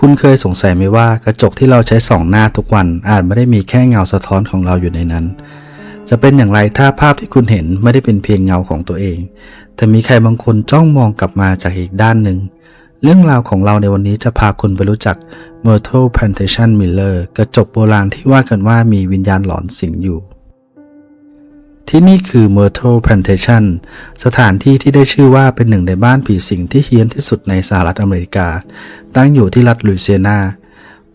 คุณเคยสงสัยไหมว่ากระจกที่เราใช้ส่องหน้าทุกวันอาจไม่ได้มีแค่เงาสะท้อนของเราอยู่ในนั้น จะเป็นอย่างไรถ้าภาพที่คุณเห็นไม่ได้เป็นเพียงเงาของตัวเอง แต่มีใครบางคนจ้องมองกลับมาจากอีกด้านหนึ่ง เรื่องราวของเราในวันนี้จะพาคุณไปรู้จัก Myrtle Plantation Miller กระจกโบราณที่ว่ากันว่ามีวิญญาณหลอนสิงอยู่ ที่นี่คือ Myrtle Plantation สถานที่ที่ได้ชื่อว่าเป็นหนึ่งในบ้านผีสิงที่เฮี้ยนที่สุดในสหรัฐอเมริกา ตั้งอยู่ที่รัฐลุยเซียนา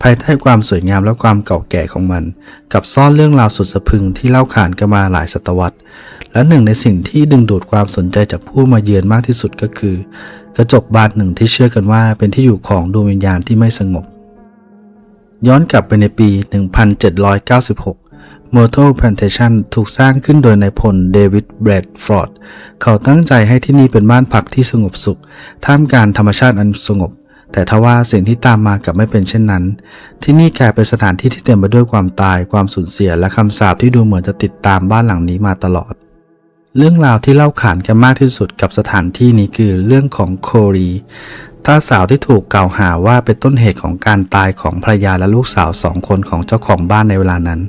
ภายใต้ความสวยงามและความเก่าแก่ของมัน กับซ่อนเรื่องราวสุดสะพึงที่เล่าขานกันมาหลายศตวรรษ และหนึ่งในสิ่งที่ดึงดูดความสนใจจากผู้มาเยือนมากที่สุดก็คือ กระจกบานหนึ่งที่เชื่อกันว่าเป็นที่อยู่ของดวงวิญญาณที่ไม่สงบ ย้อนกลับไปในปี 1796 Myrtle Plantation ถูกสร้างขึ้นโดยนายพลเดวิดแบรดฟอร์ด เขาตั้งใจให้ที่นี่เป็นบ้านพักที่สงบสุข ท่ามกลางธรรมชาติอันสงบ แต่ทว่าสิ่งที่ตามมากับไม่เป็นเช่นนั้น ที่นี่กลายเป็นสถานที่ที่เต็มไปด้วยความตาย ความสูญเสีย และคำสาปที่ดูเหมือนจะติดตามบ้านหลังนี้มาตลอด เรื่องราวที่เล่าขานกันมากที่สุดกับสถานที่นี้คือเรื่องของโครีตาสาวที่ถูกกล่าวหาว่าเป็นต้นเหตุของการตายของภรรยาและลูกสาวสองคนของเจ้าของบ้านในเวลานั้น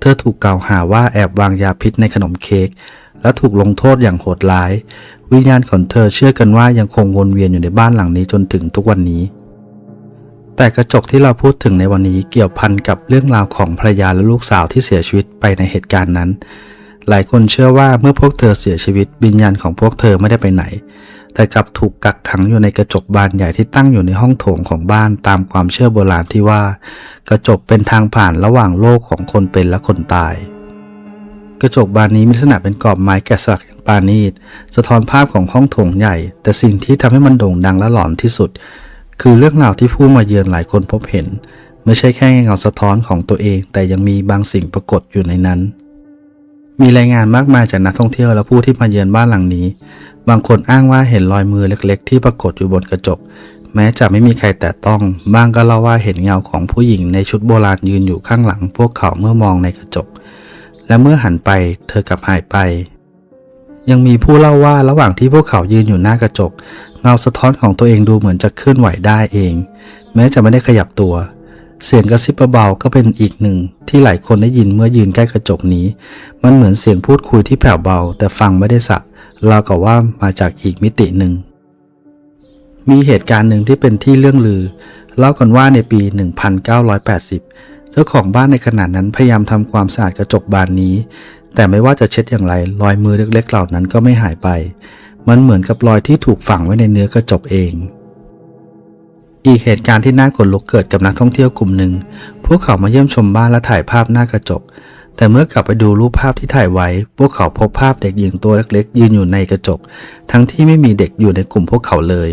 เธอถูกกล่าวหาว่าแอบวางยาพิษในขนมเค้กและถูกลงโทษอย่างโหดร้าย วิญญาณของเธอเชื่อกันว่ายังคงวนเวียนอยู่ในบ้านหลังนี้จนถึงทุกวันนี้ แต่กระจกที่เราพูดถึงในวันนี้เกี่ยวพันกับเรื่องราวของภรรยาและลูกสาวที่เสียชีวิตไปในเหตุการณ์นั้น หลายคนเชื่อว่าเมื่อพวกเธอเสียชีวิตวิญญาณของพวกเธอไม่ได้ไปไหน แต่กลับถูกกักขังอยู่ในกระจกบานใหญ่ที่ตั้งอยู่ในห้องโถงของบ้านตามความเชื่อโบราณที่ว่า กระจกเป็นทางผ่านระหว่างโลกของคนเป็นและคนตาย กระจกบานนี้มีลักษณะเป็นกรอบไม้แกะสลักอย่างปราณีตสะท้อนภาพของห้องโถงใหญ่ แต่สิ่งที่ทำให้มันโด่งดังและหลอนที่สุด คือเรื่องราวที่ผู้มาเยือนหลายคนพบเห็น ไม่ใช่แค่เงาสะท้อนของตัวเอง แต่ยังมีบางสิ่งปรากฏอยู่ในนั้น มีรายงานมากมายจากนักท่องเที่ยวและผู้ที่มาเยือนบ้านหลังนี้ บางคนอ้างว่าเห็นรอยมือเล็ก ๆ ที่ปรากฏอยู่บนกระจก แม้จะไม่มีใครแตะต้องบางก็เล่าว่าเห็นเงาของผู้หญิงในชุดโบราณยืนอยู่ข้างหลัง พวกเขาเมื่อมองในกระจก และเมื่อหันไป เธอกลับหายไป ยังมีผู้เล่าว่าระหว่างที่พวกเขายืนอยู่หน้ากระจก เงาสะท้อนของตัวเองดูเหมือนจะเคลื่อนไหวได้เอง แม้จะไม่ได้ขยับตัว เสียงกระซิบเบาๆก็เป็นอีกหนึ่งที่หลายคนได้ยินเมื่อยืนใกล้กระจกนี้ มันเหมือนเสียงพูดคุยที่แผ่วเบา แต่ฟังไม่ได้สักราวกับว่ามาจากอีกมิติหนึ่ง มีเหตุการณ์หนึ่งที่เป็นที่เรื่องลือ เล่ากันว่าในปี 1980 เจ้าของบ้านในขณะนั้นพยายามทำความสะอาดกระจกบานนี้ แต่ไม่ว่าจะเช็ดอย่างไรรอยมือเล็กๆเหล่านั้นก็ไม่หายไป มันเหมือนกับรอยที่ถูกฝังไว้ในเนื้อกระจกเอง อีกเหตุการณ์ที่น่าขนลุกเกิดกับนักท่องเที่ยวกลุ่มหนึ่ง พวกเขามาเยี่ยมชมบ้านและถ่ายภาพหน้ากระจก แต่เมื่อกลับไปดูรูปภาพที่ถ่ายไว้ พวกเขาพบภาพเด็กหญิงตัวเล็กๆ ยืนอยู่ในกระจก ทั้งที่ไม่มีเด็กอยู่ในกลุ่มพวกเขาเลย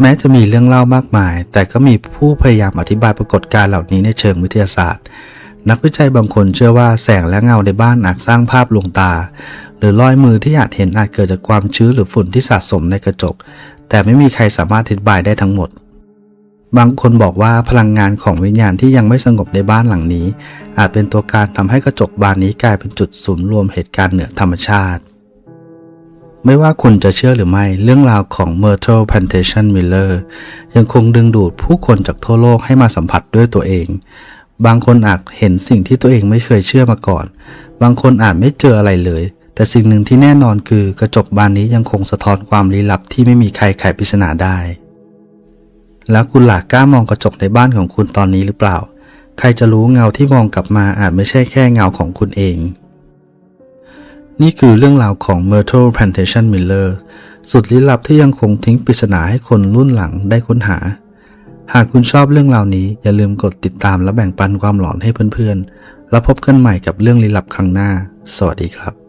แม้จะมีเรื่องเล่ามากมาย แต่ก็มีผู้พยายามอธิบายปรากฏการณ์เหล่านี้ในเชิงวิทยาศาสตร์ นักวิจัยบางคนเชื่อว่าแสงและเงาในบ้านอาจสร้างภาพลวงตา หรือรอยมือที่อาจเห็นอาจเกิดจากความชื้นหรือฝุ่นที่สะสมในกระจก แต่ไม่มีใครสามารถอธิบายได้ทั้งหมด บางคนบอกว่าพลังงานของวิญญาณที่ยังไม่สงบในบ้านหลังนี้ อาจเป็นตัวการทำให้กระจกบานนี้กลายเป็นจุดศูนย์รวมเหตุการณ์เหนือธรรมชาติ ไม่ว่าคุณจะเชื่อหรือไม่เรื่องราวของ Myrtle Plantation Miller ยังคงดึงดูดผู้คนจากทั่วโลกให้มาสัมผัสด้วยตัวเอง บางคนอาจเห็นสิ่งที่ตัวเองไม่เคยเชื่อมาก่อน บางคนอาจไม่เจออะไรเลย แต่สิ่งหนึ่งที่แน่นอนคือกระจกบานนี้ยังคงสะท้อนความลี้ลับที่ไม่มีใครไขปริศนาได้ แล้วคุณหลากกล้ามองกระจกในบ้านของคุณตอนนี้หรือเปล่า ใครจะรู้เงาที่มองกลับมาอาจไม่ใช่แค่เงาของคุณเอง นี่คือเรื่องราวของ Myrtle Plantation Miller สุดลี้ลับที่ยังคงทิ้งปริศนาให้คนรุ่นหลังได้ค้นหา หากคุณชอบเรื่องราวนี้อย่าลืมกดติดตามและแบ่งปันความหลอนให้เพื่อนๆ แล้วพบกันใหม่กับเรื่องลี้ลับครั้งหน้า สวัสดีครับ